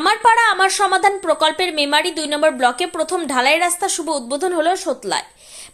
আমার পাড়া আমার সমাধান প্রকল্পের মেমারি দুই নম্বর ব্লকে প্রথম ঢালাই রাস্তা শুভ উদ্বোধন হলো সোতলায়।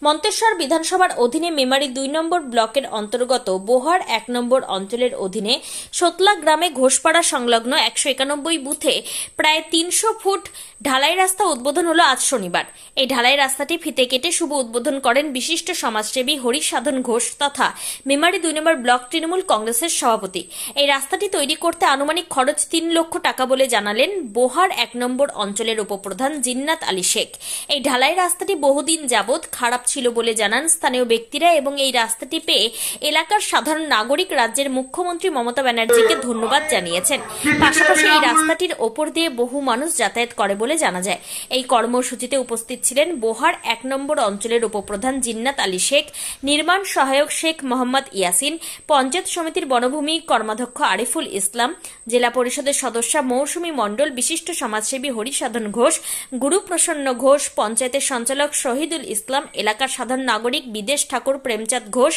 মন্তেশ্বর বিধানসভার অধীনে মেমারি দুই নম্বর ব্লকের অন্তর্গত বোহার এক নম্বর অঞ্চলের অধীনে সোতলা গ্রামে ঘোষপাড়া সংলগ্ন একশো একানব্বই বুথে প্রায় তিনশো ফুট ঢালাই রাস্তা উদ্বোধন হলো আজ শনিবার। এই ঢালাই রাস্তাটি ফিতে কেটে শুভ উদ্বোধন করেন বিশিষ্ট সমাজসেবী হরিসাধন ঘোষ তথা মেমারি দুই নম্বর ব্লক তৃণমূল কংগ্রেসের সভাপতি। এই রাস্তাটি তৈরি করতে আনুমানিক খরচ তিন লক্ষ টাকা বলে জানালেন বোহার এক নম্বর অঞ্চলের উপপ্রধান জিন্নাত আলী শেখ। এই ঢালাই রাস্তাটি বহুদিন যাবৎ খারাপ ছিল বলে জানান স্থানীয় ব্যক্তিরা এবং এই রাস্তাটি পেয়ে এলাকার সাধারণ নাগরিক রাজ্যের মুখ্যমন্ত্রী মমতা ব্যানার্জিকে ধন্যবাদ জানিয়েছেন। পাশাপাশি এই রাস্তাটির ওপর দিয়ে বহু মানুষ যাতায়াত করে বলে জানা যায়। এই কর্মসূচিতে উপস্থিত ছিলেন বোহার এক নম্বর অঞ্চলের উপপ্রধান জিন্নাত আলী শেখ, নির্মাণ সহায়ক শেখ মোহাম্মদ ইয়াসিন, পঞ্চায়েত সমিতির বনভূমি কর্মাধ্যক্ষ আরিফুল ইসলাম, জেলা পরিষদের সদস্যা মৌসুমী মণ্ডল, বিশিষ্ট সমাজসেবী হরিসাধন ঘোষ, গুরুপ্রসন্ন ঘোষ, পঞ্চায়েতের সঞ্চালক শহীদুল ইসলাম এলাকার সাধারণ নাগরিক বিদেশ ঠাকুর প্রেমচাঁদ ঘোষ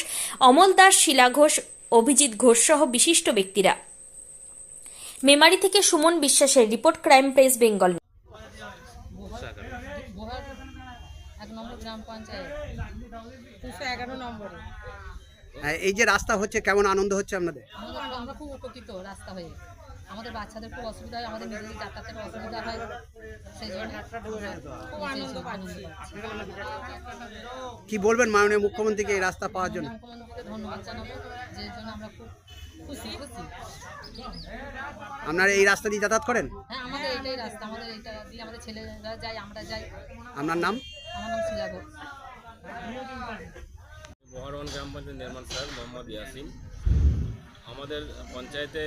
অমল দাস শিলা ঘোষ অভিজিৎ ঘোষ সহ বিশিষ্ট ব্যক্তিরা। মেমারি থেকে সুমন বিশ্বাসের রিপোর্ট ক্রাইম প্রেস বেঙ্গল এক নম্বর গ্রাম পঞ্চায়েত দুশো এগারো নম্বরে। হ্যাঁ, এই যে রাস্তা হচ্ছে কেমন আনন্দ হচ্ছে আপনাদের? আমাদের আমরা খুব উপকৃত রাস্তা হয়ে। আমাদের বাচ্চাদের খুব অসুবিধা হয় আমাদের নিজেদের যাতায়াতের অসুবিধা হয় সেই জন্য খুব আনন্দ পাচ্ছি। কি বলবেন মাননীয় মুখ্যমন্ত্রীকে এই রাস্তা পাওয়ার জন্য? মুখ্যমন্ত্রীকে ধন্যবাদ জানাব যে জন্য আমরা খুব খুশি। খুশি আপনারা এই রাস্তা দিয়ে যাতায়াত করেন? হ্যাঁ আমাদের এইটাই রাস্তা আমাদের এইটা দিয়ে আমাদের ছেলেরা যায় আমরা যাই। আপনার নাম? আমার নাম শিলাগো বহরওয়ান গ্রাম পঞ্চায়েত নির্মাণ সাহেব মোহাম্মদ ইয়াসিন। আমাদের পঞ্চায়েতে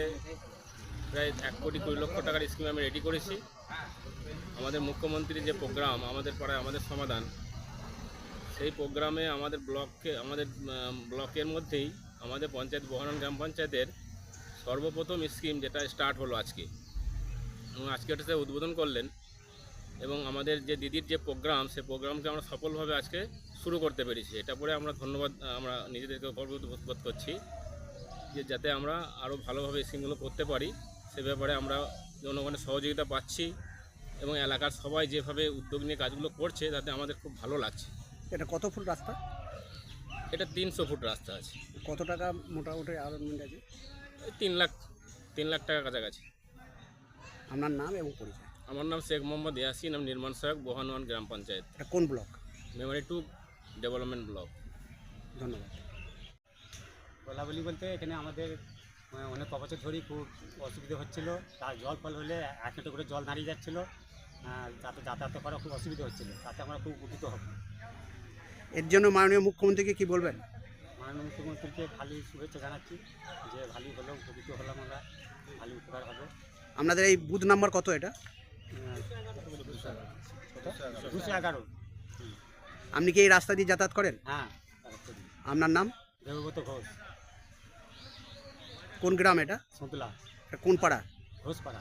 প্রায় এক কোটি কুড়ি লক্ষ টাকার স্কিম আমি রেডি করেছি। আমাদের মুখ্যমন্ত্রীর যে প্রোগ্রাম, আমাদের পাড়ায় আমাদের সমাধান, সেই প্রোগ্রামে আমাদের ব্লককে, আমাদের ব্লকের মধ্যেই আমাদের পঞ্চায়েত বহরওয়ান গ্রাম পঞ্চায়েতের সর্বপ্রথম স্কিম যেটা স্টার্ট হলো আজকে। এবং আজকে ওটাতে উদ্বোধন করলেন এবং আমাদের যে দিদির যে প্রোগ্রাম সেই প্রোগ্রামকে আমরা সফলভাবে আজকে শুরু করতে পেরেছি। এটা পরে আমরা ধন্যবাদ আমরা নিজেদেরকে গর্ববোধ বোধ করছি যে যাতে আমরা আরও ভালোভাবে স্কিমগুলো করতে পারি। সে ব্যাপারে আমরা জনগণের সহযোগিতা পাচ্ছি এবং এলাকার সবাই যেভাবে উদ্যোগ নিয়ে কাজগুলো করছে তাতে আমাদের খুব ভালো লাগছে। এটা কত ফুট রাস্তা? এটা তিনশো ফুট রাস্তা আছে। কত টাকা মোটামুটি অ্যারেঞ্জমেন্ট আছে? তিন লাখ তিন লাখ টাকার কাছাকাছি। আপনার নাম এবং পরিচয়? আমার নাম শেখ মোহাম্মদ ইয়াসিন আমি নির্মাণ সহায়ক বহানুয়ান গ্রাম পঞ্চায়েত। এটা কোন block? Memari two development block. ধন্যবাদ। বলা বলি বলতে এখানে আমাদের অনেক বছর ধরেই খুব অসুবিধা হচ্ছিল। তার জল ফল হলে এক মিটার করে জল দাঁড়িয়ে যাচ্ছিল। যাতে যাতায়াত করা খুব অসুবিধা হচ্ছিল। তাতে আমরা খুব উপকৃত হব। এর জন্য মাননীয় মুখ্যমন্ত্রীকে কি বলবেন? মাননীয় মুখ্যমন্ত্রীকে ভালোই শুভেচ্ছা জানাচ্ছি যে ভালোই হলো উপকৃত হলাম আমরা। ভালো উপকার হবে। আপনাদের এই বুথ নাম্বার কত এটা? দুশো এগারো। আপনি কি এই রাস্তা দিয়ে যাতায়াত করেন? হ্যাঁ আপনার নাম? দেবব্রত ঘোষ। কোন গ্রাম এটা? সন্তুলা এটা কোন পাড়া? ঘোষপাড়া।